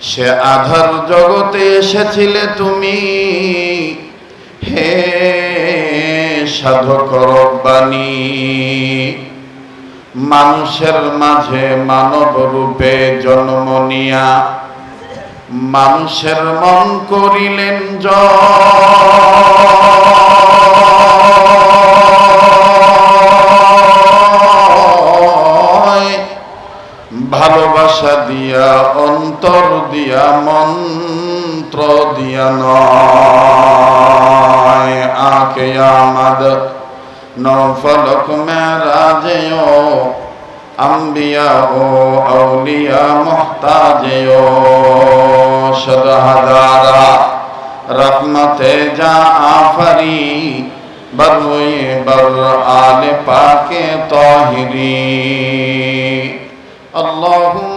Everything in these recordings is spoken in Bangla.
সে আধার জগতে এসেছিলে তুমি। হে সাধক রব্বানি, মানুষের মাঝে মানব রূপে জন্ম নিয়া, মানুষের মন করিলেন জয় অন্তর দিয়া মন্ত্র দিয়া নয় আকে আমাদ নফলক মেরাজেও আম্বিয়া ও আউলিয়া মোহতাজেও সদহাদারা রহমতে যা আফরি বরুয়ে বর আলে পাকে তহিরি اللهم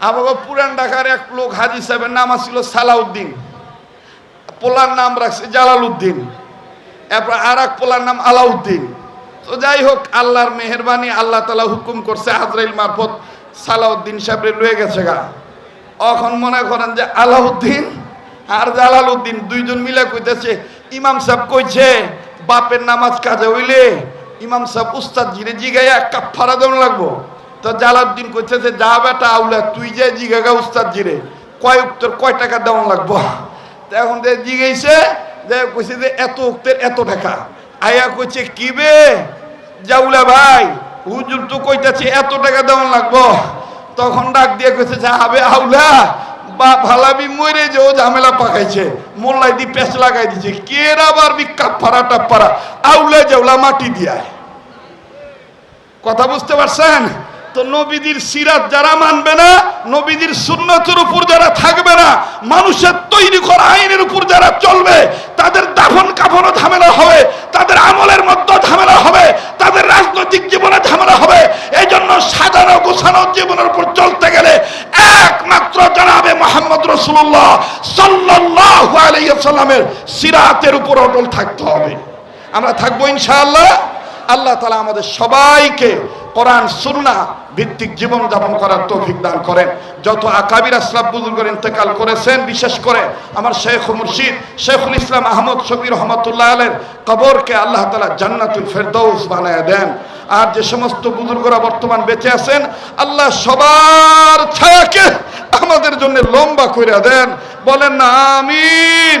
আমাকে পুরান ঢাকার এক লোক হাজি সাহেবের নাম ছিল সালাউদ্দিন। পোলার নাম রাখছে জালালউদ্দিন। এরপর আর এক পোলার নাম আলাউদ্দিন। তো যাই হোক, আল্লাহর মেহরবানি, আল্লাহ তালা হুকুম করছে আজরাইল মারফত সালাউদ্দিন সাহেবরে রয়ে গেছে গা। এখন মনে করেন যে আলাউদ্দিন আর জালালউদ্দিন দুইজন মিলে কইতেছে, ইমাম সাহেব কইছে, বাপের নামাজ কাজে হইলে ইমাম সাহেব উস্তাদ জিরে জিগাইয়া কাপ ফারা দেওয়া লাগবো। তো জালাউদ্দিন কইতেছে যা বেটা আউলা, তুই যে জিগাগা উস্তাদ জিরে কয় উত্তর কয় টাকা দেওয়া লাগবো? এখন যে জিগাইছে, যে কইছে যে, এত উক্তের এত টাকা। আয়া কইছে, কি বে? জাউলা ভাই, হুজুর তো কইতাছে এত টাকা দেওয়া লাগবো। তখন ডাক দিয়ে কইছে যে হবে আউলা বা ভালাবি মরে যে ও ঝামেলা পাকাইছে, মোল্লাই দি পেঁচ লাগাই দিছে কে আবার বিক্ষা ফাড়া টাপ্পারা আউলা জাউলা মাটি দিয়ায়। কথা বুঝতে পারছেন? তো নবীদের সিরাত যারা মানবে না, নবীদের সুন্নতের উপর যারা থাকবে না, মানুষের তৈরি করা আইনের উপর যারা চলবে, তাদের দাফন কাফনও ঝামেলা হবে, তাদের আমলের মধ্যে ঝামেলা হবে, তাদের রাজনৈতিক জীবনে ঝামেলা হবে। এই জন্য সাজানো গোছানো জীবনের উপর চলতে গেলে একমাত্র জানাবে মোহাম্মদ রসুল্লাহ সাল্লাহ আলাইসাল্লামের সিরাতের উপর অটল থাকতে হবে। আমরা থাকব ইনশাআল্লাহ। আল্লাহ তালা আমাদের সবাইকে কোরআন সুন্না ভিত্তিক জীবন যাপন করার তৌফিক দান করেন। যত আকাবির আসলাম বুজুর্গের ইন্তেকাল করেছেন, বিশেষ করে আমার শেখ মুর্শিদ, শেখুল ইসলাম আহমদ শবির রহমতুল্লাহ আলের কবরকে আল্লাহ তালা জান্নাতুল ফেরদৌস বানায় দেন। আর যে সমস্ত বুজুর্গরা বর্তমান বেঁচে আছেন, আল্লাহ সবার ছায়াকে আমাদের জন্য লম্বা করে দেন। বলেন না, আমিন।